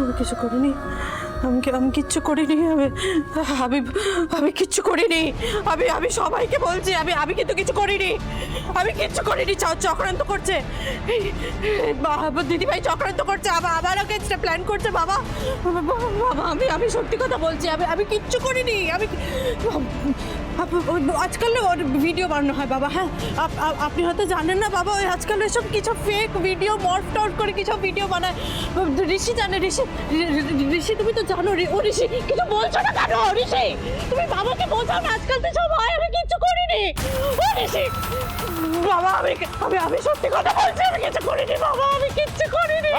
আমি কিছু করিনি। আমি আমি কিচ্ছু করিনি। আমি আমি আমি কিচ্ছু করিনি। আমি আমি সবাইকে বলছি, আমি আমি কিন্তু কিছু করিনি। আমি কিচ্ছু করিনি। চক্রান্ত করছে। দিদিভাই চক্রান্ত করছে। আবার আমার আগেনস্টে প্ল্যান করছে, বাবা। বাবা, আমি আমি সত্যি কথা বলছি। আমি আমি কিচ্ছু করিনি। আমি আজকাল ভিডিও বানানো হয়, বাবা হ্যাঁ? আপ- আপ- আপনি হয়তো জানেন না, বাবা, ওই আজকাল এসব কিছু ফেক ভিডিও মর্ফ টর্ফ করে কিছু ভিডিও বানায়। ঋষি জানে, ঋষি ঋষি, তুমি তো জানো ও ঋষি, কিছু বলছো না কেন ঋষি? তুমি বাবাকে বোঝাও না, আজকাল তো সব হয়, আমি কিচ্ছু করিনি। ও ঋষি, বাবা, আমি আমি আমি সত্যি কথা বলছি, আমি কিছু করিনি, বাবা, আমি কিচ্ছু করিনি।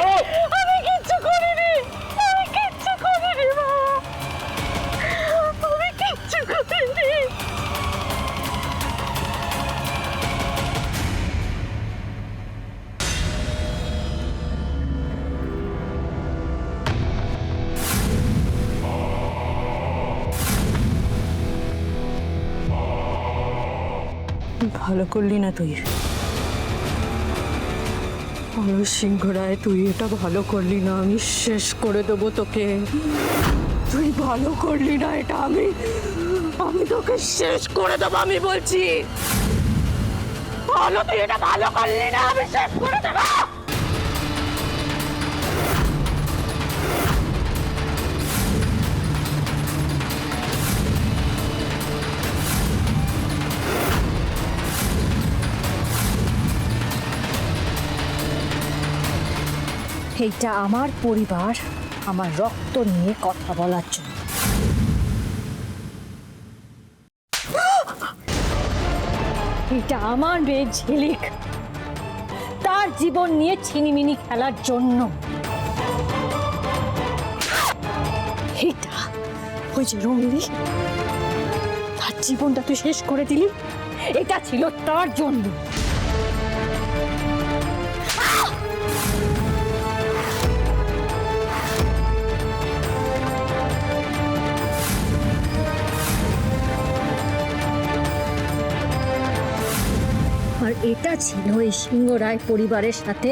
ভালো করলি না তুই। সিংহ রায় তুই এটা ভালো করলি না, আমি শেষ করে দেবো তোকে। তুই ভালো করলি না এটা, আমি আমি তোকে শেষ করে দেবো, আমি বলছি। ভালো, তুই এটা ভালো করলি না, আমি শেষ করে দেবো। এইটা আমার পরিবার, আমার রক্ত নিয়ে কথা বলার জন্য। এটা আমার মেয়ে ঝিলিক, তার জীবন নিয়ে ছিনিমিনি খেলার জন্য। এটা ওই যে তার জীবনটা তুই শেষ করে দিলি, এটা ছিল তার জন্য। আর এটা ছিল এই সিংহ রায় পরিবারের সাথে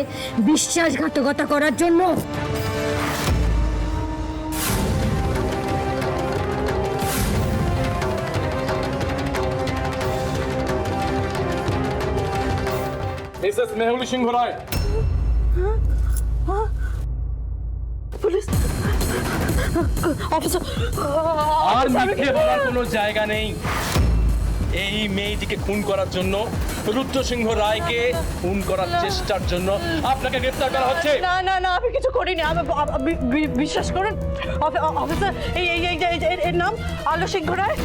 বিশ্বাসঘাতকতা করার জন্য। Mrs Mehuli Singh Roy. Police. Officer. আর মিথ্যে বলার কোনো জায়গা নেই। এই মেয়েটিকে খুন করার জন্য রুদ্র সিংহ রায়কে খুন করার চেষ্টার জন্য আপনাকে গ্রেফতার করা হচ্ছে। না না না আমি কিছু করিনি। আমি বিশ্বাস করুন অফিসার এই এই এই এর- নাম আলো সিংহ রায়।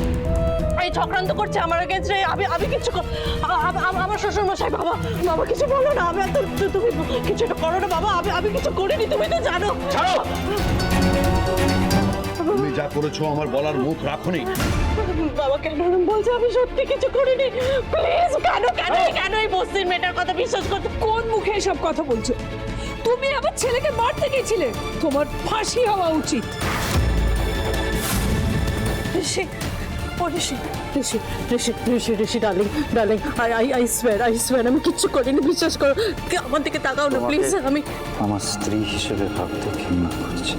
এই চক্রান্ত করছে আমার কাছে আমি আমি কিছু আমার শ্বশুর মশাই বাবা বাবা কিছু বলো না আমি তুমি কিছু করো না বাবা আমি আমি কিছু করিনি তুমি তো জানো। ছাড়ো! যা করেছ আমার বলার মুখ রাখনি বাবা কেন বলছে আমি সত্যি কিছু করিনি। প্লিজ কেন কেন কেন এই বস্তির মেয়েটার কথা বিশ্বাস করতে? কোন মুখে এসব কথা বলছো? তুমি আমার ছেলেকে মারতে গেছিলে তোমার ফাঁসি হওয়া উচিত। ঋষি ও Rishi Rishi Rishi Rishi Rishi darling darling I I I swear I swear আমি কিচ্ছু করিনি বিশ্বাস করো। আমার দিকে তাকাও না প্লিজ আমি আমার স্ত্রী হিসেবে ভাবতে ঘৃণা করছে।